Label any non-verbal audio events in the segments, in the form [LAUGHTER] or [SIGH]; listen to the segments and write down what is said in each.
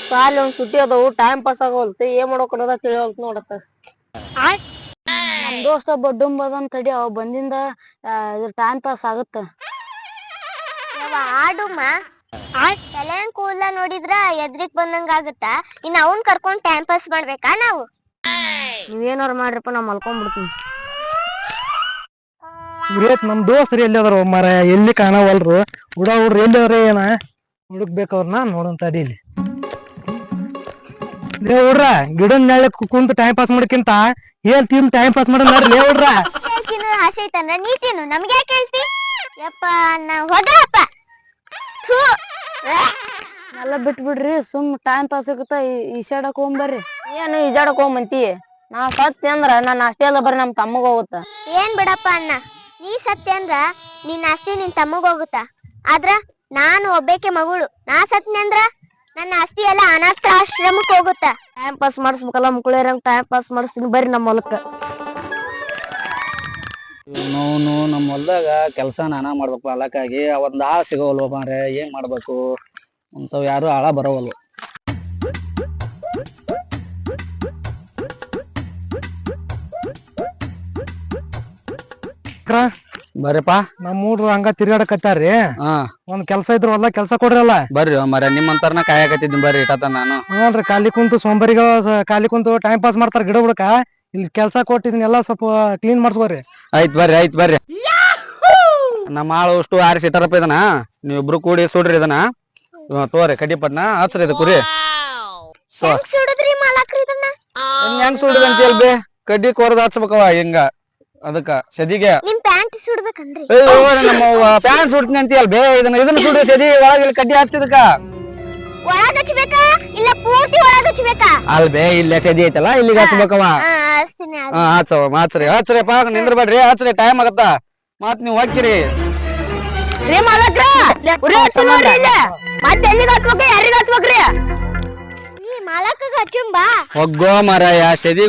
ಸಾಲಿ ಒಂದ್ ಸುಟ್ಟಿ ಅದಾವು ಟೈಮ್ ಪಾಸ್ ಆಗೋಲ್ತು ಏನ್ ಮಾಡೋಕ್ ಅನ್ನೋದ ತಿಳಿಯೋಲ್ತು ನೋಡತ್ತ ನಮ್ ದೋಸ್ತ ಬಡ್ಡುಂಬ ಅದನ್ ತಡಿ ಅವ ಬಂದಿಂದ ಟೈಮ್ ಪಾಸ್ ಆಗುತ್ತ. ಆಡುಮ್ಮ. ತಲೆನ್ ಕೂದಲ ನೋಡಿದ್ರ ಎದ್ರಿಗ್ ಬಂದಂಗ ಆಗುತ್ತ ಇನ್ ಅವನ್ ಕರ್ಕೊಂಡ್ ಟೈಮ್ ಪಾಸ್ ಮಾಡ್ಬೇಕಾ ನಾವು? ನೀವೇನಾರ ಮಾಡ್ರಪ್ಪ ನಾ ಮಲ್ಕೊಂಡ್ಬಿಡ್ತೀನಿ ಗ್ರೇಟ್ ನಮ್ ದೋಸ್ತರು ಎಲ್ಲಿ ಅದಾರ ಮರ ಎಲ್ಲಿ ಕಾಣವಲ್ರು. ಹುಡ ಹುಡ್ರು ಎಲ್ಲಿ ಅದಾರ ಏನ ಹುಡುಕ್ಬೇಕು ಅವ್ರನ್ನ ನೋಡೋಣ ತಡಿ ಇಲ್ಲಿ ಲೇ ಹುಡ್ರ ಗಿಡದ ಕುಂತ ಕುಂತು ಟೈಮ್ ಪಾಸ್ ಮಾಡಕ್ಕಿಂತ ಏನ್ ತಿನ್ ಟೈಮ್ ಪಾಸ್ ಮಾಡೋಣ ನೋಡ್ರಿ ಲೇ ಹುಡ್ರ. ತಿನ್ನು ಆಸೆ ಐತಂದ್ರ ನೀ ತಿನ್ನು ನಮ್ಗೆ ಯಾಕೆ ಹೇಳ್ತಿ? ಯಪ್ಪ ನಾ ಹೋದ್ರಪ್ಪ ಥು. ಎಲ್ಲ ಬಿಟ್ಬಿಡ್ರಿ ಸುಮ್ ಟೈಮ್ ಪಾಸ್ ಆಗುತ್ತ ಈಸಾಡಕ್ ಹೋಗ್ಬರ್ರಿ. ಏನು ಈಜಾಡಕ್ ಹೋಗ್ಬಂತಿ? ನಾ ಸತ್ಯ ಅಂದ್ರ ನನ್ನ ಅಷ್ಟೇ ಅಲ್ಲ ಬರ್ರಿ ನಮ್ ತಮ್ಮಗ ಹೋಗುತ್ತ. ಏನ್ ಬಿಡಪ್ಪ ಅಣ್ಣ ನೀ ಸತ್ಯ ಅಂದ್ರ ನಿನ್ ಆಸ್ತಿ ನಿನ್ ತಮ್ಮಗ್ ಹೋಗುತ್ತ. ಆದ್ರ ನಾನು ಒಬ್ಬಕೆ ಮಗಳು ನಾ ಸತ್ನಿ ಅಂದ್ರ ನನ್ನ ಆಸ್ತಿ ಎಲ್ಲ ಕ್ರಮಕ್ಕೆ ಹೋಗುತ್ತೆ. ಟೈಮ್ ಪಾಸ್ ಮಾಡಿಸ್ಬೇಕಲ್ಲ ಮುಕ್ಕಳೇರಂಗ್ ಟೈಮ್ ಪಾಸ್ ಮಾಡಿಸ್ತೀನಿ ಬರ್ರಿ ನಮ್ಮ ಹೊಲಕ್ಕ. ನೋನು ನಮ್ಮ ಹೊಲ್ದಾಗ ಕೆಲಸ ನಾನಾ ಮಾಡ್ಬೇಕು ಹೊಲಕ್ಕಾಗಿ. ಒಂದು ಆಳು ಸಿಗೋಲ್ವ ಮಾರೆ ಏನ್ ಮಾಡ್ಬೇಕು? ಅಂತವ್ ಯಾರು ಆಳ ಬರೋವಲ್ವ. ಬರ್ರಿಪ್ಪ. ನಮ್ ಹುಡ್ರು ಹಂಗ ತಿರ್ಗಾಡಕತ್ತಾರ್ರಿ. ಹಾ. ಒಂದ್ ಕೆಲ್ಸ ಇದ್ರ ಹೊಲ ಕೆಲ್ಸ ಕೊಡ್ರಲ್ಲ. ಬರ್ರಿ ಮರ ನಿಮ್ಮಂತರ್ನ ಕಾಯಕತ್ತಿದ್ದೀನಿ ಬರ್ರಿ ಇಟ್ಟ ನಾನು. ನೋಡ್ರಿ ಖಾಲಿ ಕುಂತು ಸೋಂಬರಿಗ ಖಾಲಿ ಕುಂತು ಟೈಮ್ ಪಾಸ್ ಮಾಡ್ತಾರ ಗಿಡ ಹುಡುಕ. ಇಲ್ಲಿ ಕೆಲ್ಸ ಕೊಟ್ಟಿದ್ನೆಲ್ಲ ಸ್ವಲ್ಪ ಕ್ಲೀನ್ ಮಾಡ್ಸ್ಕೊರಿ. ಆಯ್ತ್ ಬರ್ರಿ ಆಯ್ತ್ ಬರ್ರಿ. ನಮ್ಮ ಆಳು ಅಷ್ಟು ಆರಿಸಿ ಇಟ್ಟಾರಪ್ಪ ಇದನ್ನ ನೀವಿಬ್ರು ಕೂಡಿ ಸುಡ್ರಿ ಇದನ್ನ. ಇವ ತೋರಿ ಕಡ್ಡಿಪಟ್ನ ಹಚ್ರಿ ಇದು ಕುರಿ. ಸೊ ಹೆಂಗ್ ಸುಡುದ್ರಿ ಮಾಲಕ್ರಿ ಇದನ್ನ? ಹೆಂಗ್ ಸುಡಿದಂತ ಹೇಳ್ಬಿ. ಕಡ್ಡಿ ಕೊರದ್ ಹಚ್ಬೇಕವ ಹಿಂಗ. ಅದಕ್ಕ ಸದಿಗೆ. ನಿಮ್ ಪ್ಯಾಂಟ್ ಸುಡ್ಬೇಕನ್ರಿ. ಅಯ್ಯೋ ನಮ್ಮ ಪ್ಯಾಂಟ್ ಸುಡ್ತೀನಿ ಅಂತ ಬೇ ಇದನ್ನ ಇದನ್ನ ಸುಡು ಸದಿ ಇಲ್ಲಿ ಕಡ್ಡಿ ಹಚ್ಚಿದಕ್ಕ ಒಳಗ ಹಚ್ಬೇಕಾ? ಇಲ್ಲ ಪೂರ್ತಿ ಒಳಗ್ ಹಚ್ಬೇಕಾ? ಅಲ್ ಬೇ ಇಲ್ಲೇ ಸದಿ ಐತಲ್ಲ ಇಲ್ಲಿಗೆ ಹಚ್ಬೇಕವ ಹಾ ಹಚ್ಚವ ಮಾತ್ರಿ ಹಚ್ರಿ ಪಾ ನಿಂದ್ರಬೇಡ್ರಿ ಹಚ್ರಿ ಟೈಮ್ ಆಗತ್ತ. ಮತ್ ನೀವು ಹೊಕ್ಕಿರಿ ರೀ ಮಾಲಕ್ರ ಮತ್ತೆ ಎಲ್ಲಿಗೆ ಹಚ್ಬೇಕು ಯಾರಿಗೆ ಹಚ್ಬೇಕ್ರಿ? ಮಾಲಕಗ ಬಾ ಒಗ್ಗೋ ಮರಯ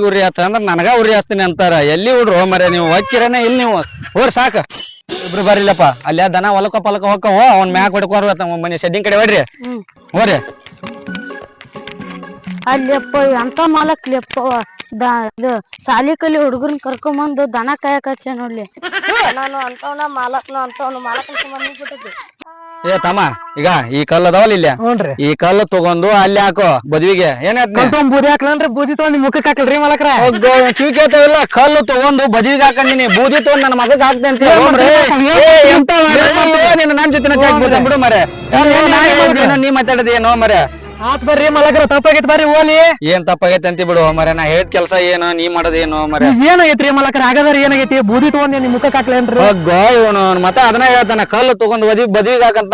ಉರಿ ಹಚ್ಚ ಅಂದ್ರ ನನಗ ಉರಿ ಹಚ್ತೀನಿ ಅಂತಾರ. ಎಲ್ಲಿ ಹುಡ್ರು ಮರ ನೀವು? ಹೊಕ್ಕಿರನ ಇಲ್ಲಿ ನೀವು. ಹೋರ್ ಸಾಕ. ಇಬ್ರು ಬರಿಲ್ಲಪ್ಪ ಅಲ್ಲೇ ದನ ಹೊಲಕ ಪಲಕ ಹೋಕ್ಕವ ಅವ್ನ ಮ್ಯಾಕ್ ಹೊಡ್ಕೋರ್ ಮನೆ ಸದ್ದಿನ ಕಡೆ ಹೊಡ್ರಿ. ಹೋರಿ. ಅಲ್ಲಪ್ಪ ಅಂತ ಮಾಲಕ್ಲಿಯಪ್ಪ? ಇದು ಸಾಲಿ ಕಲಿ ಹುಡುಗರ್ನ ಕರ್ಕೊಂಬಂದು ದನ ಕಾಯಕ ಹಚ್ಚ ನೋಡ್ಲಿ. ನಾನು ಅಂತವನ ಮಾಲಕ್ನು ಅಂತವನು ಮಾಲಕ್ನ ಸಂಬಂಧ ಬಿಟ್ಟೈತಿ ಏ ತಮ್ಮ ಈಗ ಈ ಕಲ್ಲು ಅದಾವಲ್ಲ ಇಲ್ಲ? ಈ ಕಲ್ಲು ತಗೊಂಡು ಅಲ್ಲಿ ಹಾಕೋ ಬದ್ವಿಗೆ. ಏನಾಯ್ತು ಕಲ್ತೊಂದ್ ಬೂದಿ ಹಾಕ್ಲನ್ರಿ ಬೂದಿ ತಗೊಂಡ್ ನಿಮ್ ಮುಖಕ್ಕೆ ಹಾಕಲ್ರಿ ಮಲಕ್ರ. ಕಿವಿಕೇತಾವಿಲ್ಲ ಕಲ್ಲು ತಗೊಂಡು ಬದ್ವಿಗೆ ಹಾಕೊಂಡಿನಿ ಬೂದಿ ತಗೊಂಡ್ ನನ್ನ ಮಗಗ್ ಹಾಕ್ದೆ ಅಂತ ಏನ್ ನಿನ್ನ ನನ್ ಜೊತೆ ಬಿಡು ಮರೆ ನೀ ಮಾತಾಡದೇನೋ ಮರೆ ಆತ್ ಬರ್ರಿ ಮಲಕ್ರ ತಪ್ಪಾಗೈತ್ ಬರ್ರಿ ಓಲಿ. ಏನ್ ತಪ್ಪಾಗೈತೆ ಅಂತ ಬಿಡು ಮರ ನಾ ಹೇಳಿದ ಕೆಲಸ ಏನು ನೀ ಮಾಡೋದೇನು ಮರ ಏನಾಗೈತ್ರಿ ಮಲಕ್ರ ಆಗದಾರ ಏನಾಗೈತಿ? ಬೂದಿ ತಗೊಂಡ್ ನಿಮ್ ಮುಖಕ್ಕೆ ಹಾಕ್ಲೇನ್ರಿ? ಇವನು ಮತ್ತೆ ಅದನ್ನ ಹೇಳ್ತಾನ ಕಲ್ಲು ತಗೊಂಡ್ ಬದಿ ಬದಿಗೆ ಹಾಕಂತ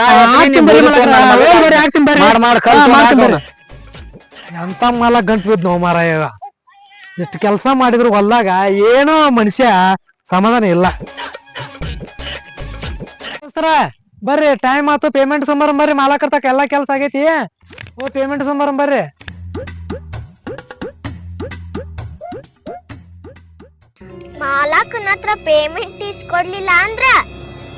ಎಂತ ಮಲ ಗಂಟ್ ಬಿದ್ ನೋ ಇಷ್ಟ ಇಷ್ಟು ಕೆಲಸ ಮಾಡಿದ್ರು ಹೊಲ್ದಾಗ ಏನೋ ಮನುಷ್ಯ ಸಮಾಧಾನ ಇಲ್ಲ. ಬರ್ರಿ ಟೈಮ್ ಆತು ಪೇಮೆಂಟ್ ಸುಮಾರು ಬರ್ರಿ ಮಾಲಕರ್ ತಕ ಎಲ್ಲಾ ಕೆಲ್ಸ ಆಗೈತಿ. ಓ ಪೇಮೆಂಟ್ ಸೋಮವಾರ ಬರ್ರಿ. ಮಾಲಾಕನ ಹತ್ರ ಪೇಮೆಂಟ್ ಇಸ್ಕೊಡ್ಲಿಲ್ಲ ಅಂದ್ರ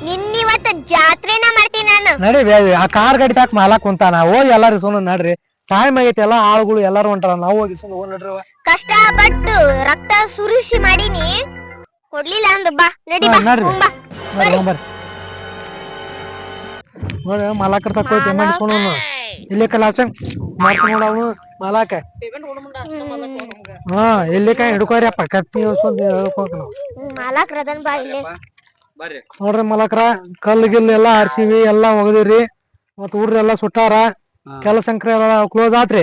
ನಿನ್ನಿವತ್ತ ಜಾತ್ರೆನ ಮಾಡ್ತೀನಿ ನಾನು. ನಡಿ ಬೇ, ಆ ಕಾರ್ ಗಾಡಿ ತಾಕ ಮಾಲಕ್ ಕುಂತಾನ. ಹೋಗಿ ಎಲ್ಲಾರು ಸೋನು ನಡ್ರಿ. ಟೈಮ್ ಆಗೈತಿ ಎಲ್ಲಾ ಆಳುಗಳು ಎಲ್ಲಾರು ಹೊಂಟಾರ. ನಾವು ಹೋಗಿ ಸುಮ್ಮನೆ ಹೋಗಿ ನಡ್ರಿ ಕಷ್ಟಪಟ್ಟು ರಕ್ತ ಸುರಿಸಿ ಮಾಡೀನಿ. ಕೊಡ್ಲಿಲ್ಲ ಅಂದ್ರ ಬಾ ನಡಿ ಬಾ ಹಾ, ನಡ್ರಿ. ಹೋಗ್ ಬಾ. ಬರ್ರಿ ಬರ್ರಿ. ನೋಡಿ ಮಾಲಾಕರ್ ತಕ ಹೋಗಿ ಪೇಮೆಂಟ್ ಇಸ್ಕೊಂಡು ಇಲ್ಲಿ ಕಲಾಚಂಗ್ ಮಾಡ್ಕೊಂಡು ನೋಡ ಅವನು ಮಾಲಾಕ. ಹಾ ಇಲ್ಲಿ ಕೈ? ಹಿಡ್ಕೋರಿ ಅಪ್ಪ ಕತ್ತಿ. ಮಾಲಕ್ ರದನ್ ಬಾ ಇಲ್ಲಿ. ನೋಡ್ರಿ ಮಲಕ್ರ ಕಲ್ಲು ಗಿಲ್ಲು ಎಲ್ಲಾ ಆರ್ಸಿವಿ ಎಲ್ಲಾ ಒಗದಿವ್ರಿ ಮತ್ ಊರ್ರಿ ಎಲ್ಲಾ ಸುಟ್ಟಾರ. ಹಾ. ಕೆಲ ಸಂಕ್ರಿ ಕ್ಲೋಸ್ ಆತ್ರಿ.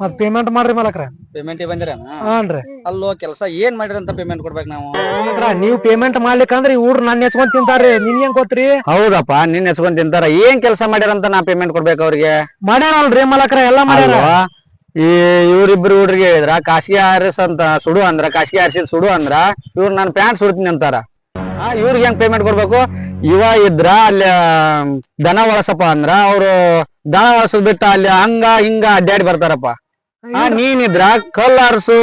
ಮತ್ ಪೇಮೆಂಟ್ ಮಾಡ್ರಿ ಮಲಕ್ರ. ಪೇಮೆಂಟ್ ಬಂದಿರ ಹಾನ್ರಿ ಅಲ್ಲೋ ಕೆಲಸ ಏನ್ ಮಾಡಿರಂತ ಪೇಮೆಂಟ್ ಕೊಡ್ಬೇಕು ನಾವು? ನೀವು ಪೇಮೆಂಟ್ ಮಾಡ್ಲಿಕ್ಕೆ ಅಂದ್ರೆ ಇವ್ರು ನನ್ ಹೆಚ್ಕೊಂಡ್ ತಿಂತಾರ್ರಿ. ನಿನ್ ಏನ್ ಗೊತ್ತ್ರಿ? ಹೌದಪ್ಪ ನಿನ್ ಹೆಚ್ಕೊಂಡ್ ತಿಂತಾರ. ಏನ್ ಕೆಲಸ ಮಾಡಿರಂತ ನಾ ಪೇಮೆಂಟ್ ಕೊಡ್ಬೇಕು ಅವ್ರಿಗೆ? ಮಾಡ್ಯಾರಲ್ರಿ ಮಲಕ್ರ ಎಲ್ಲಾ ಮಾಡ್ಯಾರ. ಈ ಇವ್ರಿಬ್ರು ಹುಡ್ರಿಗೆ ಹೇಳಿದ್ರ ಖಾಸಗಿ ಆರ್ಸ್ ಅಂತ ಸುಡು ಅಂದ್ರ ಖಾಸಗಿ ಆರ್ಸಿದ್ ಸುಡು ಅಂದ್ರ ಇವ್ರ ನಾನು ಪ್ಯಾಂಟ್ ಸುಡ್ತೀನಿ ಅಂತಾರ. ಆ ಇವ್ರಿಗೆ ಹೆಂಗ್ ಪೇಮೆಂಟ್ ಕೊಡ್ಬೇಕು? ಇವ ಇದ್ರ ಅಲ್ಲಿ ದನ ಒಳಸಪ್ಪ ಅಂದ್ರ ಅವ್ರು ದನ ಹಸು ಬಿಟ್ಟ ಅಲ್ಲಿ ಹಂಗ ಹಿಂಗ ಅಡ್ಡಾಡಿ ಬರ್ತಾರಪ್ಪ. ಆ ನೀನಿದ್ರ ಕಲ್ ಆರ್ಸು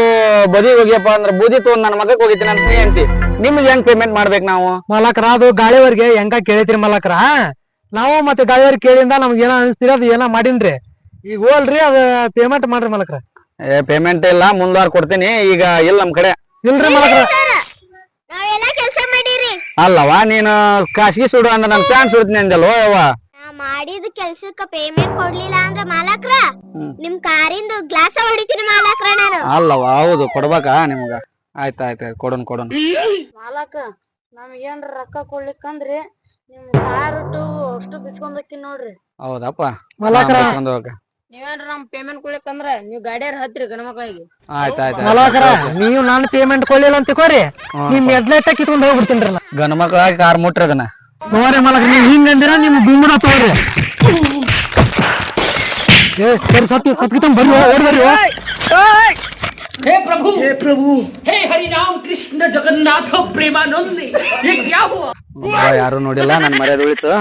ಬದಿ ಹೋಗ್ಯಪ್ಪ ಅಂದ್ರ ಬೂದಿ ತಗೊಂಡ್ ನನ್ನ ಮಗಕ್ ಹೋಗಿತೀನಿ ಅಂತ ನೀ ಅಂತಿ. ನಿಮ್ಗೆ ಹೆಂಗ್ ಪೇಮೆಂಟ್ ಮಾಡ್ಬೇಕು ನಾವು? ಮಲಕ್ರ ಅದು ಗಾಳಿವರ್ಗೆ ಹೆಂಗ ಕೇಳಿತ್ರಿ ಮಲಕ್ರ ನಾವು ಮತ್ತೆ ಗಾಳಿಯವ್ರಿಗೆ ಕೇಳಿಂದ ನಮ್ಗೆ ಏನೋ ಅನಿಸ್ತೀರ ಅದು ಏನೋ ಮಾಡಿನ್ರಿ. ಈಗ ಹೋಲ್ರಿ ಅದ ಪೇಮೆಂಟ್ ಮಾಡ್ರಿ ಮಲಕ್ರ. ಏ ಪೇಮೆಂಟ್ ಇಲ್ಲ ಮುಂದ್ವಾರ ಕೊಡ್ತೀನಿ. ಈಗ ಇಲ್ಲ ನಮ್ ಕಡೆ. ಇಲ್ರಿ ಮಲಕ್ರ. ನಾವೆಲ್ಲ ಕೆಲಸ ಮಾಡಿರಿ. ಅಲ್ಲವಾ ನೀನು ಖಾಸಗಿ ಸುಡು ಅಂದ್ರೆ ನನ್ ಪ್ಯಾನ್ ಸುಡ್ತೀನಿ ಅಂದಲ್ವ ಯವ್ವ. ಮಾಡಿದ ಕೆಲ್ಸಕ್ಕ ಪೇಮೆಂಟ್ ಕೊಡ್ಲಿಲ್ಲ ಅಂದ್ರ ಮಾಲಕ್ರ. ನಿಮ್ ಕಾರಿಂದ ಗ್ಲಾಸ ಹೊಡಿತೀನಿ ಮಾಲಕ್ರ ನಾನು. ಅಲ್ಲವ ಹೌದು ಕೊಡ್ಬೇಕಾ ನಿಮ್ಗ? ಆಯ್ತ ಆಯ್ತ ಆಯ್ತು ಕೊಡೋನ್ ಕೊಡೋನ್ ಮಾಲಕ ನಮ್ಗೇನ್ರ ರೊಕ್ಕ ಕೊಡ್ಲಿಕ್ಕಂದ್ರಿ ನಿಮ್ ಕಾರ್ ಅಷ್ಟು ಅಷ್ಟು ಬಿಸ್ಕೊಂಡಿ ನೋಡ್ರಿ. ಹೌದಪ್ಪ. ಮಲಕ್ರ. ನೀವೇನ್ರ ನಮ್ ಪೇಮೆಂಟ್ ಕೊಡ್ಲಿಕ್ಕಂದ್ರ ನೀವ್ ಗಾಡಿಯಾರ ಹತ್ರಿ ಗಣಮಕ್ಳಿಗೆ ಆಯ್ತಾಯ್ತು ಆಯ್ತ ಮಲಕ್ರ ನೀವು ನಾನು ಪೇಮೆಂಟ್ ಕೊಡ್ಲಿಲ್ಲ ಅಂತ ಕೋರಿ ನಿಮ್ ಎಡ್ಲೆಟ್ಟ ಕಿತ್ಕೊಂಡ್ ಹೋಗ್ಬಿಡ್ತೀನಿ ನಾ. ಗಂಡ ಮಕ್ಳಾಗಿ ಕಾರ್ ಮುಟ್ರಿ ಅದನ್ನ. ನೋಡ್ರಿ ಮಲಕ್ರ ನೀವ್ ಹಿಂಗ್ ಅಂದಿರ ನಿಮ್ ಬಿಮ್ಮನ ತಗೋರಿ ಏ ಬರ್ರಿ ಸತ್ ಸತ್ಕಿತಂಗ್ ಬರ್ರಿ ಓಡ್ ಬರ್ರಿ ಓ. हे प्रभु हे प्रभु हे हरि राम कृष्ण जगन्नाथ प्रेमानंद ये क्या हुआ ಒಬ್ಬ ಯಾರು ನೋಡಿಲ್ಲ ನನ್ ಮರ್ಯಾದೆ ಉಳಿತು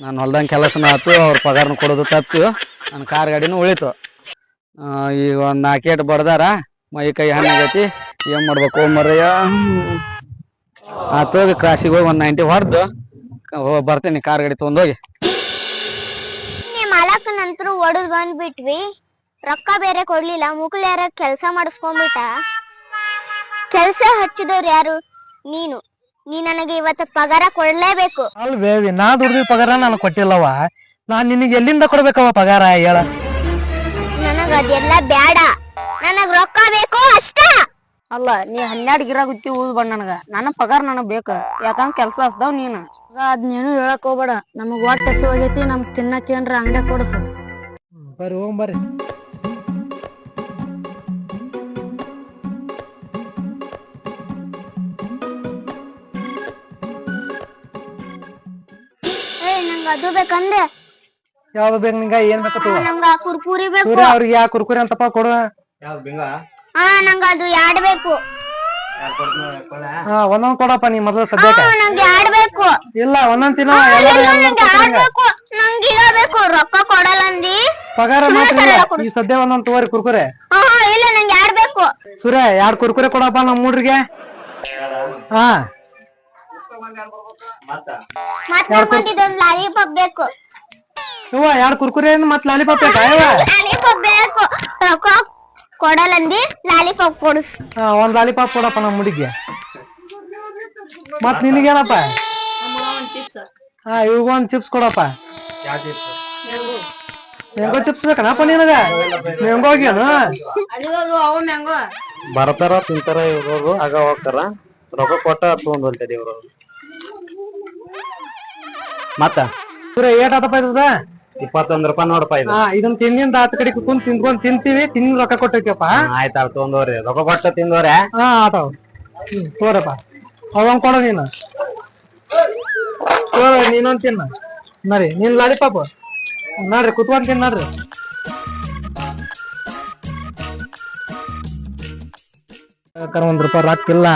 ನಾನು ಹೊಲ್ದಂಗ್ ಕೆಲಸನ ಆತು ಅವ್ರ ಪಗಾರನ ಕೊಡೋದು ತಪ್ಪು ನನ್ನ ಕಾರ್ ಗಾಡಿನೂ ಉಳಿತು ಆ, ಈಗ ಒಂದ್ ನಾಲ್ಕೇಟ್ ಬಡ್ದಾರ ಮೈ ಕೈ ಹಣ್ಣಾಗೈತಿ ಏನ್ ಮಾಡ್ಬೇಕು ಮರಯ್ಯ ಆತು ಕ್ರಾಸಿಗೆ ಹೋಗಿ ಒಂದ್ ನೈಂಟಿ ಹೊಡ್ದು ಹೋ- ಬರ್ತೀನಿ ಕಾರ್ ಗಾಡಿ ತಗೊಂಡೋಗಿ. ನೀ ಮಾಲಕ್ ನಂತರ ಒಡದ್ ಬಂದ್ಬಿಟ್ವಿ. ರೊಕ್ಕ ಬೇರೆ ಕೊಡ್ಲಿಲ್ಲ ಮುಕ್ಳು ಯಾರ ಕೆಲ್ಸ ಮಾಡಿಸ್ಕೊಂಡ್ಬಿಟ್ಟ ಕೆಲ್ಸ ಹಚ್ಚಿದವ್ರು ಯಾರು? ನೀನು. ನೀ ನನಗೆ ಇವತ್ತು ಪಗಾರ ಕೊಡ್ಲೇಬೇಕು. ಅಲ್ ಬೇವಿ ನಾ ದುಡ್ದಿದ್ ಪಗಾರ ನಾನು ಕೊಟ್ಟಿಲ್ಲವ ನಾನ್ ನಿನಗೆ ಎಲ್ಲಿಂದ ಕೊಡ್ಬೇಕವ ಪಗಾರ ಹೇಳ. ನನಗ ಅದೆಲ್ಲ ಬ್ಯಾಡ. ನನಗ್ ರೊಕ್ಕ ಬೇಕು ಅಷ್ಟ. ಅಲ್ಲ ನೀ ಹನ್ನೆರಡು ಗಿರ ಗುತ್ತಿ ಊದ್ ಬಣ್ಣ ನನಗ. ನನ್ನ ಪಗಾರ ನನಗ್ ಬೇಕ. ಯಾಕಂದ್ ಕೆಲ್ಸ ಹಸ್ದಾವ್ ನೀನ್? ಅದ್ನೇನು ಹೇಳಕ್ ಹೋಗ್ಬೇಡ. ನಮಗ್ ಒಟ್ಟ ಹಸು ಆಗೈತಿ ನಮ್ ತಿನ್ನಕ್ ಏನ್ರ ಅಂಗಡಿ ಕೊಡಸ. ಬರ್ರಿ ಹೋಗ್ ಬರ್ರಿ. ಏ ನಂಗ ಅದು ಬೇಕಂದ್ರೆ ಯಾವ್ದು ಬೇಕು ನಿಂಗ? ಏನ್ ಬೇಕು ನಂಗ ಕುರ್ಕುರಿ ಬೇಕು. ಅವ್ರಿಗೆ ಯಾ ಕುರ್ಕುರಿ ಅಂತಪ್ಪ ಕೊಡು. ಹಾ ನಂಗ ಅದು ಬೇಕು ಹಾ ಒಂದೊಂದ್ ಕೊಡಪ್ಪ ನೀ ಮೊದಲು ಸದ್ಯಕ್ಕೆ. ಹಾ ನಂಗೆ ಬೇಕು ಇಲ್ಲ ಒಂದೊಂದ್ ತಿನ್ನೋ ಎಲ್ಲಾರು ಇಲ್ಲ, ಇರಬೇಕು ನಂಗೆ ಕೊಡ್ತಾರೆ ಯಾಡ್ ಬೇಕು ನಂಗೆ ಇದ ಬೇಕು ರೊಕ್ಕ ಕೊಡಲ್ಲ ಅಂದಿ. ಪಗಾರ ಮಾತ್ರ ಇಲ್ಲ. ಈ ಸದ್ಯ ಒಂದೊಂದ್ ತಗೋರಿ ಕುರ್ಕುರೆ. ಹಾ ಹಾ ಇಲ್ಲ ನಂಗೆ ಯಾಡ್ ಬೇಕು ಸೂರ್ಯ ಎರಡ್ ಕುರ್ಕುರೆ ಕೊಡಪ್ಪ ನಮ್ ಮೂಡ್ರಿಗೆ? ಹಾ. ಇದೊಂದ್ ಲಾಲಿಪಾಪ್ ಬೇಕು. ಇವ ಎರಡ್ ಕುರ್ಕುರೆ ಮತ್ ಲಾಲಿಪಾಪ್ ಬೇಕಾ ಇವ ಲಾಲಿಪಾಪ್ ಬೇಕು. ರೊಕ್ಕ ಕೊಡಲ್ಲ ಅಂದಿ ಲಾಲಿಪಾಪ್ ಕೊಡು. ಹಾ ಒಂದ್ ಲಾಲಿಪಾಪ್ ಕೊಡಪ್ಪ ನಮ್ ಮುಡಿಗೆ ಮತ್ ನಿನಗೇನಪ್ಪ? ಹಾ ಇವಾಗ ಒಂದ್ ಚಿಪ್ಸ್ ಕೊಡಪ್ಪ. ಮ್ಯಾಂಗೋ ಚಿಪ್ಸ್ ಬೇಕನಪ್ಪ ನಿನಗ? ಮ್ಯಾಂಗೋ ಮ್ಯಾಂಗೋ ಬರ್ತಾರ ತಿಂತಾರ ಇವ್ರವ್ರು ಆಗ ಹೋಗ್ತಾರ. ರೊಕ್ಕ ಕೊಟ್ಟ ತಗೊಂಡ್ ಹೋಗ್ತದೆ ಇವ್ರು ಮತ್ತ? ಇವ್ರ ಏಟ್ ಆತಪ್ಪ ಇದ್ದದ ಇಪ್ಪತ್ತೊಂದ್ ರೂಪಾಯಿ ನೋಡಪ್ಪ ಇದು. ಹಾ ಇದನ್ ತಿನ್ನಿಂದ ಆತ ಕಡೆ ಕುಂತ್ ತಿನ್ಕೊಂಡ್ ತಿಂತೀವಿ ತಿನ್ನ ರೊಕ್ಕ ಕೊಟ್ಟೈತಿಯಪ್ಪ ಆಯ್ತಾ ತಗೊಂಡವ್ರಿ ರೊಕ್ಕ ಕೊಟ್ಟ ತಿಂದವ್ರೆ ಹಾ ಆತಾವ ಹ್ಮ್ ತೋರಪ್ಪ ಅವಂಗ್ ಕೊಡ ನೀನು. ತೋರ ನೀನೊಂದ್ ತಿನ್ನ. ನರಿ ನೀನ್ ಲಾಲಿಪಾಪ್ ನೋಡ್ರಿ ಕುತ್ಕೊಂಡ್ ತಿನ್ ನೋಡ್ರಿ. ಕರ್ ಒಂದ್ ರೂಪಾಯಿ ರೊಕ್ಕ ಇಲ್ಲ.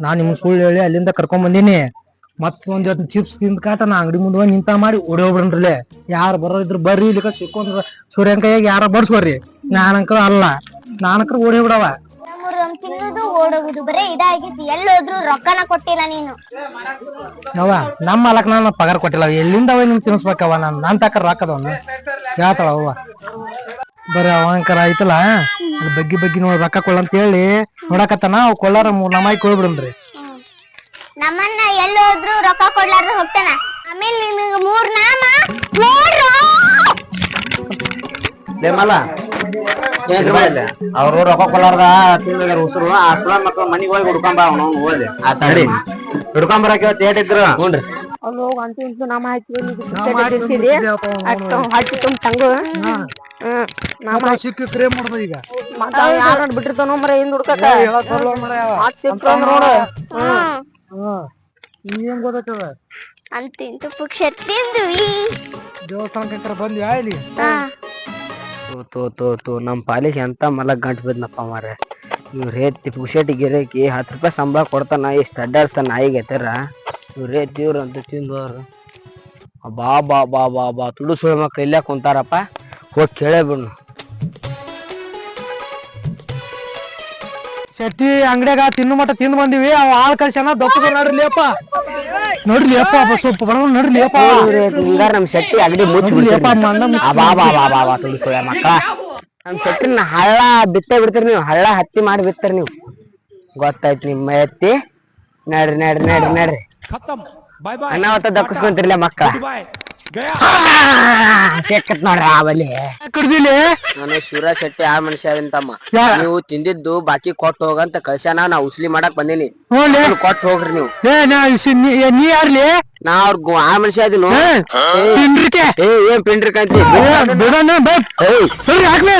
ನಾನ್ ನಿಮ್ಗ್ ಸುಳ್ಳು ಹೇಳಿ ಅಲ್ಲಿಂದ ಕರ್ಕೊಂಡ್ ಬಂದೀನಿ. ಮತ್ ಒಂದ್ ಜೊತೆ ಚಿಪ್ಸ್ ತಿಂದ್ ಕಾಟ ನಾ ಅಂಗಡಿ ಮುಂದೆ ಹೋಗಿ ನಿಂತ ಮಾಡಿ ಓಡಿ ಹೋಗ್ಬಿಡ್ರಲ್ಲೇ. ಯಾರು ಬರೋರಿದ್ರು ಬರ್ರಿ ಇಲ್ಲಿಕ ಸಿಕ್ಕೊಂಡ್ರ ಸೂರ್ಯನ್ ಕೈಯಾಗ ಯಾರ ಬಡ್ಸ್ಬರ್ರಿ ನಾನಂಕರ ಅಲ್ಲ. ನಾನಂಕರ ಓಡಿ ಬಿಡವ ನಮ್ಮೂರು ತಿನ್ನೋದು ಓಡೋಗುದು ಬರೇ ಇದಾಗೈತಿ ಎಲ್ಲೋದ್ರು ರೊಕ್ಕನ ಕೊಟ್ಟಿಲ್ಲ ನೀನು. ಯವ್ವ ನಮ್ಮ ಅಲಕ್ ನಾನು ಪಗಾರ ಕೊಟ್ಟಿಲ್ಲ. ಎಲ್ಲಿಂದ ಅವ ನಿಮ್ ತಿನ್ಸ್ಬೇಕವ ನಾನ್? ನಾನ್ ತಕ ರೊಕ್ಕದವನ್ನ ಹೇಳ್ತಾಳ ಅವ್ವ. ಬರೀ ಅವಂಕರ ಐತಲ್ಲ ಅದ್ ಬಗ್ಗಿ ಬಗ್ಗಿ ನೋಡಿ ರೊಕ್ಕ ಕೊಳ್ಳಂತ ಹೇಳಿ ನೋಡಕತ್ತಾನ? ಅವ್ ಕೊಳ್ಳಾರ ಮೂರ್ ನಮಾಯಿ ನಮ್ಮನ್ನ ಎಲ್ಲೋದ್ರು ರೊಕ್ಕ ಕೊಡ್ಲಾರ್ದು ಹೋಗ್ತಾನ. ಆಮೇಲೆ ನಿನಗ ಮೂರ್ ನಾಮ ಮೂರು! ಅವ್ರು ರೊಕ್ಕ ಕೊಲಾರ್ದ ತಿಂಗಳ ಉಸಿರು ಆ ಸುಳ ಮಕ್ಕಳು ಮನಿಗ್ ಹೋಗಿ ಹುಡ್ಕೊಂಬ ಅವನು ಹೋದೆ ಆ ತಡಿ ಹುಡ್ಕೊಂಬರಕ್ಕೆ ತೇಟ್ ಇದ್ರು? ಹ್ಞೂನ್ರಿ ಅಲ್ಲಿ ಹೋಗಿ ಅಂತೂ ಇಂತೂ ನಾಮ ಹಾಕಿ ತುಂಬ ತಂಗು. ಹ್ಮ್ ಸಿಕ್ಕಿ ಕ್ರೇಮ್ ಮಾಡ್ದ ಈಗ. ಯಾರ ಬಿಟ್ಟಿರ್ತಾನೋ ಮರ ಹಿಂದ್ ಹುಡ್ಕತ್ತ ಸಿಕ್ಕ ನೋಡು. ಹ್ಮ್. ನೀ ಹೆಂಗ್ ಗೊತ್ತದ ಅಂತ ಇಂತ ಪುಕ್ಷ ತಿಂದ್ವಿ. ದೇವಸ್ಥಾನಕ್ಕೆ ಬಂದ್ವಿ ಇಲ್ಲಿ? ಹಾ. ತೋ ತೋ ತೋ ತೋ ನಮ್ ಪಾಲಿಗೆ ಎಂತ ಮಲ ಗಂಟು ಬಿದ್ನಪ್ಪ ಮಾರೆ ಇವ್ರೇ ರೇತಿ ಪುಷಟಿ ಗಿರಕಿ ಹತ್ತು ರೂಪಾಯಿ ಸಂಬಳ ಕೊಡ್ತಾನ ಇಷ್ಟು ಅಡ್ಡಾಡ್ಸ್ತಾನ ನಾಯಿಗೆ ಎತ್ತಾರ. ಇವ್ರ ರೇತಿ ಇವ್ರು ಅಂತ ತಿಂದವ್ರು ಬಾ ಬಾ ಬಾ ಬಾ ಬಾ ತುಡು ಸುಳ್ಳು ಮಕ್ಳು ಇಲ್ಲೇ ಕುಂತಾರಪ್ಪ. ಹೋಗಿ ಕೇಳೇ ಬಿಡ್ನು. ಚಟ್ಟಿ ಅಂಗಡಿಯಾಗ ತಿನ್ನು ಮಟ್ಟ ತಿಂದು ಬಂದಿವಿ. ಅವ್ ಆಳ್ ಕಳ್ಸನ ದೊಕ್ಕದ ನೋಡ್ರಿ ಅಪ್ಪ. ನೋಡ್ರಿ ಅಪ್ಪ ಸ್ವಲ್ಪ ನೋಡ್ರಿ ಅಪ್ಪ. ನಮ್ ಶೆಟ್ಟಿ ಅಂಗಡಿ ಮುಚ್ಚಿಬಿಡ್ತೀರಿ ನಮ್ ಶೆಟ್ಟಿನ ಹಳ್ಳ ಬಿತ್ತ ಬಿಡ್ತೀರಿ ನೀವು. ಹಳ್ಳ ಹತ್ತಿ ಮಾಡಿ ಬಿತ್ತಿರಿ ನೀವು. ಗೊತ್ತಾಯ್ತು ನಿಮ್ಮ ಎತ್ತಿ. ನಡ್ರಿ ನಡ್ರಿ ನಡ್ರಿ ನಡ್ರಿ. ಅನ್ನ ಒತ್ತ ಮಕ್ಕ. ಮಕ್ಕಳ ಸಿಕ್ಕತ್ ನೋಡ್ರಿ ಆವಲ್ಲಿ ಕಡ್ದಿಲಿ ನಾನು ಶಿವರ ಶೆಟ್ಟಿ ಆ ಮನುಷ್ಯ ಅದೀನಿ ತಮ್ಮ. ನೀವು ತಿಂದಿದ್ದು ಬಾಕಿ ಕೊಟ್ಟು ಹೋಗಂತ ಕಳ್ಸ್ಯಾನ ನಾ ಉಸ್ಲಿ ಮಾಡಕ್ ಬಂದೀನಿ. ಕೊಟ್ಟು ಹೋಗ್ರಿ ನೀವು. ಏ ನಾ ಯಾರ್ಲಿ? ನಾ ಅವ್ರ ಆ ಮನುಷ್ಯ ಅದೀನು? ಏ, ಏ ಏನ್ ಪಿಂಡ್ರಿ ಕಾಂತಿ ಏ, ಬಿಡಣ್ಣ ಬಟ್ ನೋಡ್ರಿ ಹಾಕ್ಲಿ.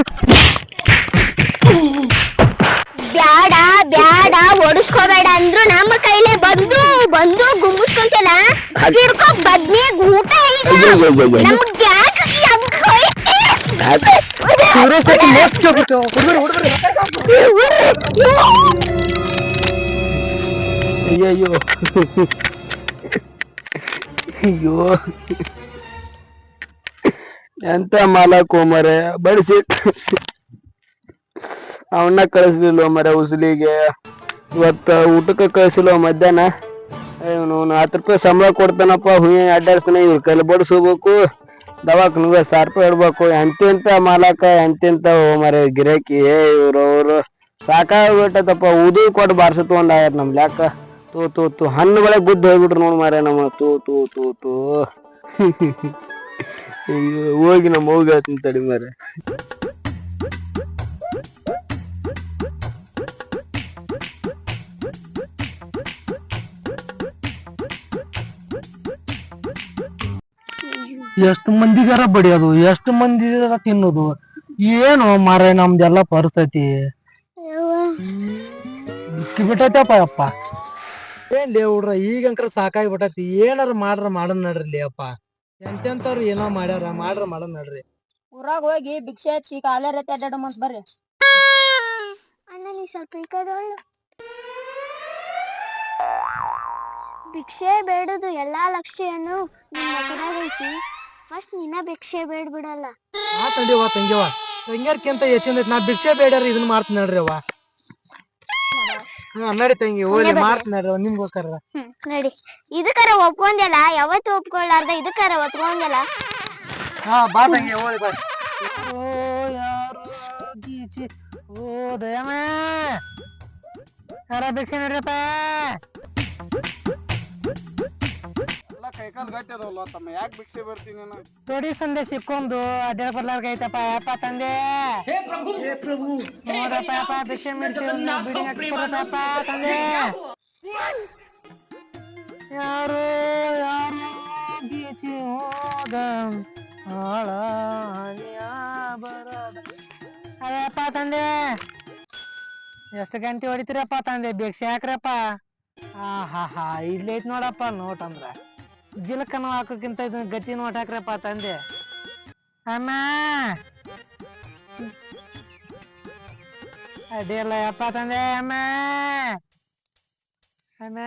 ಬ್ಯಾಡ ಬ್ಯಾಡ ಓಡಿಸ್ಕೋಬೇಡ ಅಂದ್ರು ನಮ್ಮ ಕೈಲೇ ಬಂದು ಬಂದು ಗುಮ್ಮಿಸ್ಕೊಂತಲ್ಲ ಹಿಡ್ಕೊ ಬದ್ನೆ ಊಟ ಈಗ ನಮ್ಗ್ ಯಾಕ್ ಯಂಕ್ ಹೋಯ್ತೆ? ಶಿವರಾಜ್ ಮೋಸ್ಟ್ ಹೋಗ್ಬಿಟ್ಟು ಹುಡುಗರು ಹುಡುಗರು ಅಯ್ಯಯ್ಯೋ ಅಯ್ಯೋ ಎಂತ ಮಾಲಕ್ ಮರೆ ಬಡಿಸಿ ಅವನ್ನ ಕಳಿಸ್ಲಿಲ್ಲ ಮರೆ ಉಸ್ಲಿಗೆ ಇವತ್ತ ಊಟಕ್ಕೆ ಕಳಿಸಿಲ್ಲ ಮಧ್ಯಾಹ್ನ ಇವನು ಹತ್ತು ರೂಪಾಯಿ ಸಂಬಳ ಕೊಡ್ತಾನಪ್ಪ, ಹುಯ್ಯ ಅಡ್ಡಾಡ್ಸ್ತಾನೆ, ಇವ್ರ ಕೈಲಿ ಬಡಿಸ್ಕೋಬೇಕು. ದವಾಖಾನಿಗೆ ಸಾವಿರ ರೂಪಾಯಿ ಇಡ್ಬೇಕು ಎಂತೆಂತ ಮಾಲಕ ಎಂತೆಂತ ಮರ ಗಿರಾಕಿ ಇವ್ರು ಅವರು. ಸಾಕಾಗ್ಬಿಟ್ಟದಪ್ಪ ಉದು ಕೊಟ್ಟು ಬಾರ್ಸತ್ ಒಂದು ಆಗ್ಯದ ನಮ್ಮ ಲ್ಯಾಕ ತೂ ತೂ ತೂ ಹಣ್ಣುಗಳೇ ಗುದ್ದು ಹೋಗ್ಬಿಟ್ರು ನೋಡಿ ಮಾರ ನಮ್ಮ, ತೂ ತೂ ತೂ ತೂ. [LAUGHS] ಹೋಗಿ ನಮ್ಮ ಹೋಗಿ ತಡಿ ಮಾರೆ ಎಷ್ಟು ಮಂದಿಗಾರ ಬಡಿಯೋದು ಎಷ್ಟು ಮಂದಿ ತಿನ್ನೋದು? ಏನು ಮಾರ ನಮ್ದೆಲ್ಲ ಪರಿಸ್ಥಿತಿ? ಬಿಟ್ಟೈತಪ್ಪ ಅಪ್ಪ ಏನ್ ಲೇ ಹುಡ್ರ ಈಗಂಕ್ರ ಸಾಕಾಗಿ ಬಿಟ್ಟೈತಿ. ಏನಾರ ಮಾಡ್ರ ಮಾಡನ್ ನಡ್ರಿ ಲೇ ಅಪ್ಪ ಎಂತೆಂತವ್ರು ಏನೋ ಮಾಡ್ಯಾರ ಮಾಡ್ರ ಮಾಡನ್ ನಡ್ರಿ. ಊರಾಗ ಹೋಗಿ ಭಿಕ್ಷೆ ಹಚ್ಚಿ ಕಾಲೇ ರೈತ ಅಡ್ಡಾಡ ಮತ್ ಬರ್ರಿ. ಅಣ್ಣ ನೀ ಸ್ವಲ್ಪ ಈ ಕಡೆ ಒಳ್ಳು. ಭಿಕ್ಷೆ ಬೇಡದು ಎಲ್ಲಾ ಲಕ್ಷ್ಯನ್ನು ನಿಮ್ಮ ಕಡೆಗೈತಿ ಫಸ್ಟ್ ನಿನ್ನ ಭಿಕ್ಷೆ ಬೇಡ ಬಿಡಲ್ಲ ಆ ತಂಗಿ ತಂಗಿವ ತಂಗ್ಯಾರ್ಕಿಂತ ಹೆಚ್ಚಿಂದ ಐತಿ. ನಾ ಭಿಕ್ಷೆ ಬೇಡರಿ ಇದನ್ನ ಮಾಡ್ತೀನಿ ನೋಡ್ರಿ ಅವ್ವ. ನಡಿ ತಂಗಿ ಹೋಗಿ ಮಾಡ್ತೀನಿ ನಡ್ರಿ ಅವ್ವ, ನಿಮ್ಗೋಸ್ಕರ. ಹ್ಮ್ ನಡಿ. ಇದಕ್ಕಾರ ಒಪ್ಕೊಂದಲ್ಲ ಯಾವತ್ತು ಒಪ್ಕೊಳ್ಳಾರ್ದ ಇದಕ್ಕಾರ ಒಪ್ಕೊಂದಲ್ಲ ಹಾ ಬಾ ತಂಗಿ ಹೋಗಿ ಬಾ. ಓ ಯಾರು ಗೀಚಿ ಓ ದಯಮ. ಯಾರ ಭಿಕ್ಷೆ ನಡ್ರಪ್ಪ ಕೈಕಾಲ್ ಗಟ್ಟಿ ಅದವಲ್ಲ ತಮ್ಮ ಯಾಕೆ ಭಿಕ್ಷೆ ಬರ್ತೀನಿ ನಾನು? ತೊಡಿ ಸಂದೆ ಸಿಕ್ಕೊಂಡು ಅದೇ ಬರ್ಲಾರ್ಗ ಐತಪ್ಪ ಯಪ್ಪ ತಂದೆ? ನೋಡಪ್ಪ ಯಪ್ಪ ಭಿಕ್ಷೆ ಮಿಡ್ಸಿ ಬಿಡಿ ಹಾಕಿಸ್ಕೊಡಪ್ಪ ತಂದೆ? ಯಾರು ಯಾರು ಬೀಚಿ ಹೋದ ಹಾಳ ಹನಿಯ ಬರದ ತಂದೆ! ಎಷ್ಟು ಗಂಟೆ ಹೊಡಿತೀರಪ್ಪ ತಂದೆ ಭಿಕ್ಷೆ ಹಾಕ್ರಪ್ಪ? ಹಾ ಹಾ ಹಾ ಇಲ್ಲೈತ್ ನೋಡಪ್ಪ ನೋಟ್ ಜಿಲಕನ ಹಾಕೋಕ್ಕಿಂತ ಇದನ್ನ ಗತಿ ನೋಟ್ ಹಾಕ್ರಪ್ಪ ತಂದೆ ಅಮ್ಮ ಅಡ್ಡಿಲ್ಲ ಯಪ್ಪ ತಂದೆ ಅಮ್ಮ ಅಮ್ಮ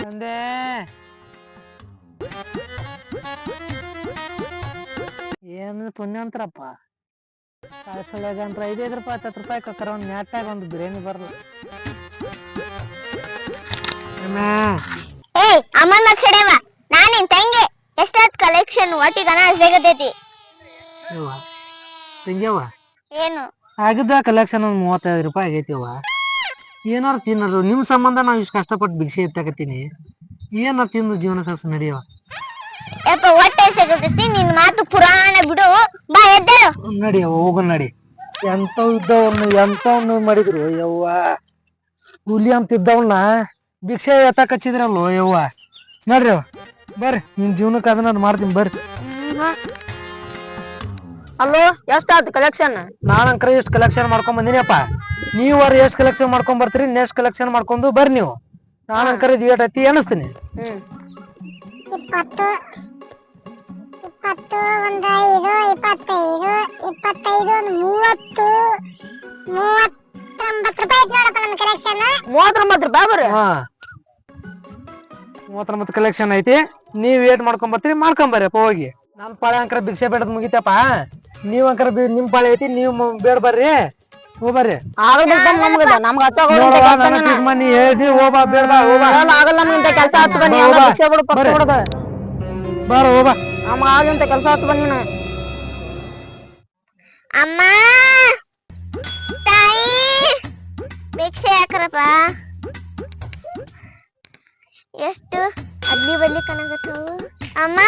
ತಂದೆ ಏನು ಪುಣ್ಯಂತ್ರಪ್ಪ ಕಾಯಿಸೊಳಗಂತ್ರ ಐದೈದು ರೂಪಾಯಿ ಹತ್ತು ರೂಪಾಯಿ ಕಕ್ಕರ ಒಂದು ನ್ಯಾಟಾಗ ಒಂದು ಬಿರಿಯಾನಿ ಬರಲ್ಲ ಅಮ್ಮ ಏಯ್ ಅಮ್ಮನ ಮತ್ಸಡೆವ ನಾನಿನ್ ತಂಗಿ. ಎಷ್ಟೊತ್ ಕಲೆಕ್ಷನ್ ಒಟ್ಟಿಗನ ಸಿಗತೈತಿ. ಯವ್ವ ತಂಗ್ಯವ್ವ. ಏನು? ಆಗಿದ್ದ ಕಲೆಕ್ಷನ್ ಒಂದು ಮೂವತ್ತೈದು ರೂಪಾಯಿ ಆಗೈತಿವ ಏನಾರು ತಿನ್ನೋದು ನಿಮ್ಮ ಸಂಬಂಧ ನಾವು ಇಷ್ಟು ಕಷ್ಟಪಟ್ಟು ಭಿಕ್ಷೆ ಎತ್ತಾಕತ್ತೀನಿ. ಏನಾರು ತಿಂದು ಜೀವನ ಸಾಗಿಸಿ ನಡೆಯವ ಯಪ್ಪ ಹೊಟ್ಟೆ ಸಿಗತೈತಿ ನಿನ್ ಮಾತು ಪುರಾಣ ಬಿಡು. ಬಾ ಎದ್ದೇಳು. ನಡಿಯವ ಹೋಗು ನಡಿ. ಎಂಥವ್ ಇದ್ದವನ್ನ ಎಂತವನ್ನ ಮಾಡಿದ್ರು ಯವ್ವ. ಕೂಲಿ ಅಂತ ಇದ್ದವನ್ನ ಭಿಕ್ಷೆ ಎತ್ತಾಕ ಹಚ್ಚಿದ್ರಲ್ಲೋ ಯವ್ವ. ನೋಡ್ರಿ ಬರ್ರಿ ನಿಮ್ ಜೀವನಕ್ಕೆ ಅದನ್ನ ಮಾಡ್ತೀನಿ ಬರ್ರಿ. ಅಲ್ಲೋ ಎಷ್ಟಾಯ್ತು ಕಲೆಕ್ಷನ್ ನಾನಂಕರ ಎಷ್ಟು ಕಲೆಕ್ಷನ್ ಮಾಡ್ಕೊಂಡ್ ಬಂದಿನಿಯಪ್ಪ? ಅವ್ರ ಎಷ್ಟು ಕಲೆಕ್ಷನ್ ಮಾಡ್ಕೊಂಡ್ ಬರ್ತೀರಿ ನೆಕ್ಸ್ಟ್ ಕಲೆಕ್ಷನ್ ಮಾಡ್ಕೊಂಡು ಬರ್ರಿ ನೀವು. ನಾನಂಕರ ಇದು ಏಟ್ ಐತಿ ಎಣಿಸ್ತೀನಿ. ಇಪ್ಪತ್ತು ಇಪ್ಪತ್ತು ಒಂದು ಐದು ಇಪ್ಪತ್ತೈದು ಇಪ್ಪತ್ತೈದು ಒಂದು ಮೂವತ್ತು ಮೂವತ್ತೊಂಬತ್ತು ರೂಪಾಯಿ ಐತಿ ನೋಡಪ್ಪ ನನ್ನ ಕಲೆಕ್ಷನ್ ಮೂವತ್ತೊಂಬತ್ತು ರೂಪಾಯಿ ಬರ್ರಿ. ಹಾ. ಮೂವತ್ತೊಂಬತ್ತು ಕಲೆಕ್ಷನ್ ಐತಿ. ನೀವ್ ಏಟ್ ಮಾಡ್ಕೊಂಡ್ ಬರ್ತೀರಿ ಮಾಡ್ಕೊಂಡ್ ಬರ್ರಿ ಹೋಗಿ. ನನ್ ಪಾಳೆ ಅಂಕರ ಭಿಕ್ಷೆ ಬೇಡದ್ ಮುಗಿತಪ್ಪ. ನೀವ್ ಅಂಕರ ಬಿ- ನಿಮ್ ಪಾಳೆ ಐತಿ ನೀವ್ ಬೇಡ ಬರ್ರಿ. ಹೋಗ್ಬರ್ರಿ ಹೇಳ್ದಿ ಹೋಗ್ಬಾ ಬೇಡ ಹೋಗ್ಬಾ ಆಗಲ್ಲ ನಮ್ಗಿಂತ ಕೆಲಸ ಬಾರ ಹೋಗ್ಬಾ ನಮ್ಗ ಆಗಂತ ಹಚ್ಚ ಬನ್ನಿ ಅಮ್ಮ ತಾಯಿ ಭಿಕ್ಷೆ ಯಾಕ್ರಪ್ಪ? ಎಷ್ಟು? ಅದ್ಲಿ ಬದ್ಲಿ ಕನಗತ್ತವು ಅಮ್ಮ!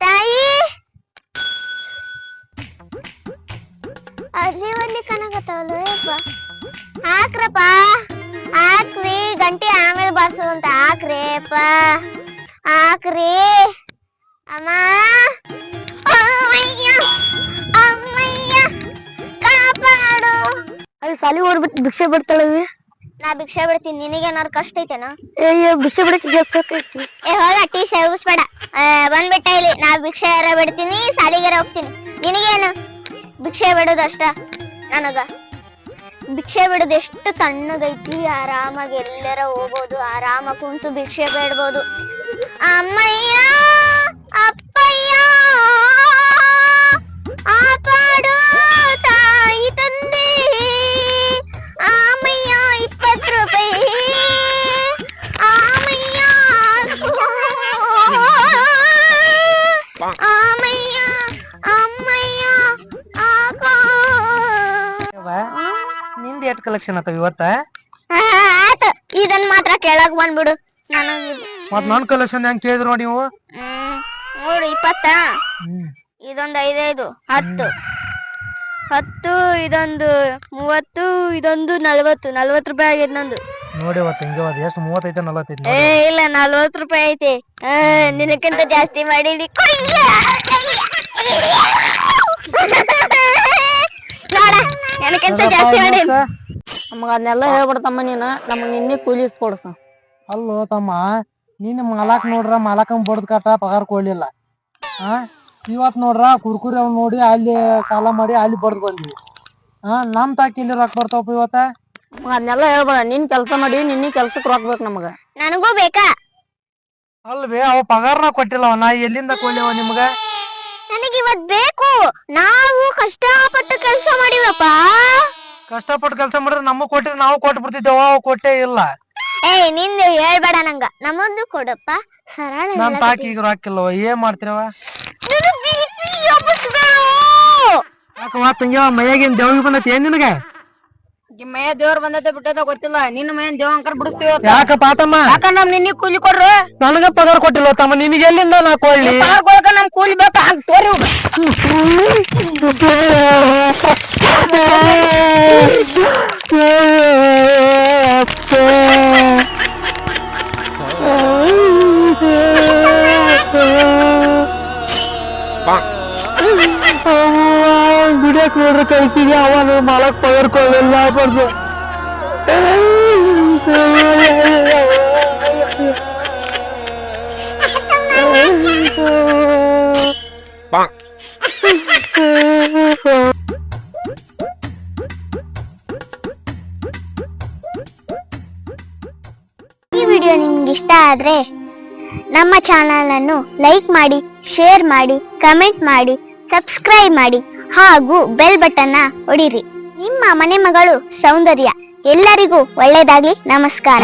ತಾಯಿ! ಅದ್ಲಿ ಬದ್ಲಿ ಕನಗತ್ತವಲ್ಲ ಯಪ್ಪ ಹಾಕ್ರಪ್ಪ. ಹಾಕ್ರಿ, ಗಂಟೆ ಆಮೇಲೆ ಬಾರ್ಸೋದಂತ ಹಾಕ್ರಿ ಅಪ್ಪ ಹಾಕ್ರಿ. ಅಮ್ಮ! ಅಮ್ಮಯ್ಯ! ಅಮ್ಮಯ್ಯ! ಕಾಪಾಡು. ಅಲ್ಲಿ ಸಾಲಿ ಓಡ್ಬಿಟ್ಟು ಭಿಕ್ಷೆ ಬಿಡ್ತಾಳವಿ ನಾ ಭಿಕ್ಷೆ ಬಿಡ್ತೀನಿ ನಿನಗೆ ಏನಾರು ಕಷ್ಟ ಐತೆನಾ? ಅಯ್ಯೋ ಬಿಡಕ್ಕೆ ಏ ಹೋಗ ಟೀ ಸೇವಿಸ್ಬೇಡ ಆ, ಬಂದ್ಬಿಟ್ಟ ಇಲ್ಲಿ ನಾ ಭಿಕ್ಷೆ ಯಾರ ಬಿಡ್ತೀನಿ ಸಾಲಿಗೆರ ಹೋಗ್ತೀನಿ. ನಿನಗೇನು? ಭಿಕ್ಷೆ ಬಿಡೋದು ಅಷ್ಟ ನನಗ. ಭಿಕ್ಷೆ ಬಿಡೋದು ಎಷ್ಟು ತಣ್ಣಗೈತಿ ಆರಾಮಾಗಿ ಎಲ್ಲರ ಹೋಗ್ಬೋದು ಆರಾಮ ಕುಂತು ಭಿಕ್ಷೆ ಬೇಡ್ಬೋದು. ಅಮ್ಮಯ್ಯ ಅಪ್ಪಯ್ಯ ಆಪಾಡು. ತಾಯಿ ನಿಂದ ಎಷ್ಟ್ ಕಲೆಕ್ಷನ್ ಆತ ಇವತ್ತ? ಆತ ಇದನ್ ಮಾತ್ರ ಕೇಳಕ್ ಬಂದ್ಬಿಡು. ನನಗೆ ಮತ್ ನನ್ ಕಲೆಕ್ಷನ್ ಹೆಂಗ್ ಕೇಳಿದ್ರು ನೋಡಿ ನೀವು? ನೋಡು ಇಪ್ಪತ್ತ? ಇದೊಂದ್ ಇದೊಂದು ಐದೈದು ಹತ್ತು. ಹತ್ತು ಇದೊಂದು ಮೂವತ್ತು ಇದೊಂದು ನಲ್ವತ್ತು. ನಲ್ವತ್ತು ರೂಪಾಯಿ ಆಗೈತೆ ನಂದು. ನೋಡಿ ಅವತ್ತು ಹಿಂಗೆ ಅವತ್ತು ಎಷ್ಟು ಮೂವತ್ತೈತೆ ನಲವತ್ತೈತೆ ಏ ಇಲ್ಲ ನಲ್ವತ್ತು ರೂಪಾಯಿ ಐತೆ. ಆ, ನಿನಕ್ಕಿಂತ ಜಾಸ್ತಿ ಮಾಡೀನಿ ಕೊಯ್ಯ! ನನಕ್ಕಿಂತ ಜಾಸ್ತಿ ಮಾಡೀನಿ. ನಮಗ ಅದನ್ನೆಲ್ಲ ಹೇಳ್ಬಿಡ್ತಮ್ಮ ನೀನ. ನಮಗ್ ನಿನ್ನೆ ಕೂಲಿ ಕೊಡ್ಸ. ಅಲ್ಲೋ ತಮ್ಮ ನೀನ್ ಮಾಲಾಕ್ ನೋಡ್ರ ಮಾಲಾಕಂಗ್ ಬಡ್ದ್ ಕಟ್ಟ ಪಗಾರ ಕೊಡ್ಲಿಲ್ಲ. ಆ? ಇವತ್ ನೋಡ್ರ ಕುರ್ಕುರಿ ಅವ್ನ ನೋಡಿ ಅಲ್ಲಿ ಸಾಲ ಮಾಡಿ ಅಲ್ಲಿ ಬಡ್ದ್ ಬಂದ್ವಿ. ಹಾ ನಮ್ ತಾಕಿ ಇಲ್ಲಿ ರೊಕ್ಕ ಬರ್ತಾವಪ್ಪ ಇವತ್ತ? ನಮಗ ಅದನ್ನೆಲ್ಲ ಹೇಳ್ಬೇಡ. ನಿನ್ ಕೆಲಸ ಮಾಡಿ ನಿನ್ನ ಕೆಲ್ಸಕ್ ರೊಕ್ಕ ಬೇಕು ನಮಗ. ನನಗೂ ಬೇಕಾ? ಅಲ್ವೇ ಅವ ಪಗಾರನ ಕೊಟ್ಟಿಲ್ಲವ ನಾ ಎಲ್ಲಿಂದ ಕೊಡ್ಲಿವ ನಿಮ್ಗ? ನನಗೆ ಇವತ್ ಬೇಕು. ನಾವು ಕಷ್ಟಪಟ್ಟು ಕೆಲಸ ಮಾಡಿವಪ್ಪ. ಕಷ್ಟಪಟ್ಟು ಕೆಲಸ ಮಾಡಿದ್ರೆ ನಮಗ್ ಕೊಟ್ಟಿದ್ರೆ ನಾವು ಕೊಟ್ಟು ಬಿಡ್ತಿದ್ದೇವ ಅವ ಕೊಟ್ಟೇ ಇಲ್ಲ. ಏಯ್ ನಿಂದು ಹೇಳ್ಬೇಡ ನಂಗ. ನಮ್ಮದು ಕೊಡಪ್ಪ. ಸರಳ ನನ್ ತಾಕಿ ಈಗ ಇಲ್ಲವ ಏನ್ ಮಾಡ್ತಿರವ? ಯಾಕವ್ವ ತಂಗಿಯವ ಮೈಯಾಗಿನ್ ದೇವ್ರಿಗೆ ಬಂದೈತಿ ಏನ್ ನಿನಗ? ಮಯ ದೇವ್ರ ಬಂದೈತೆ ಬಿಟ್ಟದ ಗೊತ್ತಿಲ್ಲ. ನಿನ್ನ ಮೇನ್ ದೇವಂಕರ್ ಅಂಕರ್ ಬಿಡಿಸ್ತೀವಿ ಯಾಕಪ್ಪ ಪಾತಮ್ಮ? ಯಾಕ ನಮ್ ನಿನ್ನ ಕೂಲಿ ಕೊಡ್ರು ನನಗ ಪಗಾರ ಕೊಟ್ಟಿಲ್ಲ ತಮ್ಮ. ನಿನಗೆ ಎಲ್ಲಿಂದ ನಾ ಕೊಡ್ಲಿ? ಕೊಡಕ ನಮ್ ಕೂಲಿ ಬೇಕು? ಹಂಗ ತೋರಿ ದುಡಿಯಕ್ ನೋಡ್ರಿ ಕಳ್ಸಿದ್ಯ ಅವನು ಮಾಲಕ್ ಪಗಾರ ಕೊಡ್ಲಿಲ್ಲ ಬರ್ದು ಈ ವಿಡಿಯೋ ನಿಮ್ಗೆ ಇಷ್ಟ ಆದ್ರೆ ನಮ್ಮ ಚಾನಲ್ ಅನ್ನು ಲೈಕ್ ಮಾಡಿ, ಶೇರ್ ಮಾಡಿ, ಕಮೆಂಟ್ ಮಾಡಿ, ಸಬ್ಸ್ಕ್ರೈಬ್ ಮಾಡಿ. ಹಾಗೂ ಬೆಲ್ ಬಟನ್ನ ಹೊಡಿರಿ ನಿಮ್ಮ ಮನೆ ಮಗಳು ಸೌಂದರ್ಯ ಎಲ್ಲರಿಗೂ ಒಳ್ಳೆಯದಾಗಿ ನಮಸ್ಕಾರ.